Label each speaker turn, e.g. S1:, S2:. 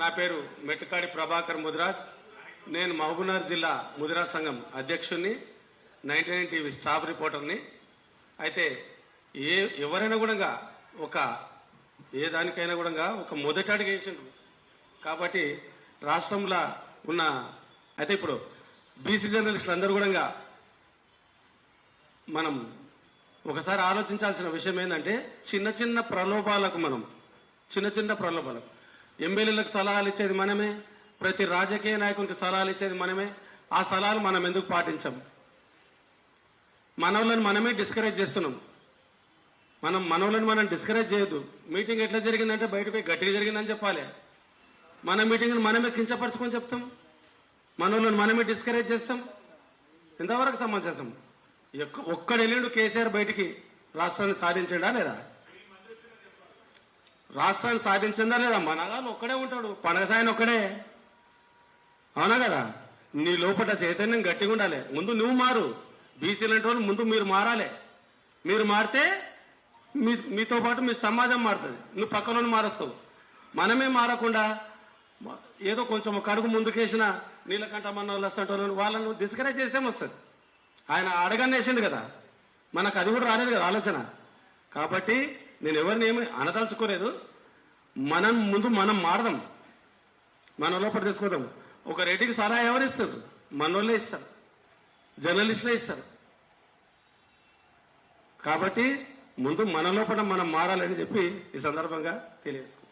S1: నా పేరు మెట్టుకాడి ప్రభాకర్ ముదిరాజ్. నేను మహబూబ్నగర్ జిల్లా ముదిరాజ్ సంఘం అధ్యక్షుడిని నైన్టీ నైన్ టీవీ స్టాఫ్ రిపోర్టర్ని. అయితే ఏ ఎవరైనా కూడా ఒక ఏ దానికైనా కూడా ఒక మొదటి అడుగు వేసిండ్రు. కాబట్టి రాష్ట్రంలో ఉన్న అయితే ఇప్పుడు బీసీ జర్నలిస్టులు అందరూ కూడా మనం ఒకసారి ఆలోచించాల్సిన విషయం ఏంటంటే చిన్న చిన్న ప్రలోభాలకు మనం చిన్న చిన్న ప్రలోభాలకు. ఎమ్మెల్యేలకు సలహాలు ఇచ్చేది మనమే ప్రతి రాజకీయ నాయకునికి సలహాలు ఇచ్చేది మనమే. ఆ సలహాలు మనం ఎందుకు పాటించాం మనవులను మనమే డిస్కరేజ్ చేస్తున్నాం. మనం మనవులను మనం డిస్కరేజ్ చేయొద్దు. మీటింగ్ ఎట్లా జరిగిందంటే బయటపై గట్టిగా జరిగిందని చెప్పాలి. మన మీటింగ్ని మనమే కించపరచుకొని చెప్తాం. మనవులను మనమే డిస్కరేజ్ చేస్తాం. ఎంతవరకు సమాచారం ఎక్క- కేసీఆర్ బయటికి రాష్ట్రాన్ని సాధించడా లేదా? రాష్ట్రాన్ని సాధించిందా లేదా? మనగాళ్ళు ఒక్కడే ఉంటాడు. పండగ సాయన ఒక్కడే. అవునా కదా? నీ లోపల చైతన్యం గట్టిగా ఉండాలి. ముందు నువ్వు మారు. బీసీలు అంటే వాళ్ళు ముందు మీరు మారాలి. మీరు మారితే మీ మీతో పాటు మీ సమాజం మారుతుంది. నువ్వు పక్కన మారుస్తావు. మనమే మారకుండా ఏదో కొంచెం ఒక అడుగు ముందుకేసిన నీలకంఠ మన వాళ్ళని వాళ్ళను డిస్కరేజ్ చేసేం వస్తుంది ఆయన అడగని వేసిండు కదా. మనకు అది కూడా రాలేదు కదా ఆలోచన. కాబట్టి నేను ఎవరిని ఏమి అనదలుచుకోలేదు. మనం ముందు మనం మారదాం. మన లోపల తీసుకుందాం ఒక రెడ్డికి సలహా ఎవరు ఇస్తారు? మనోళ్ళే ఇస్తారు. జర్నలిస్టులే ఇస్తారు. కాబట్టి ముందు మన లోపల మనం మారాలని చెప్పి ఈ సందర్భంగా తెలియదు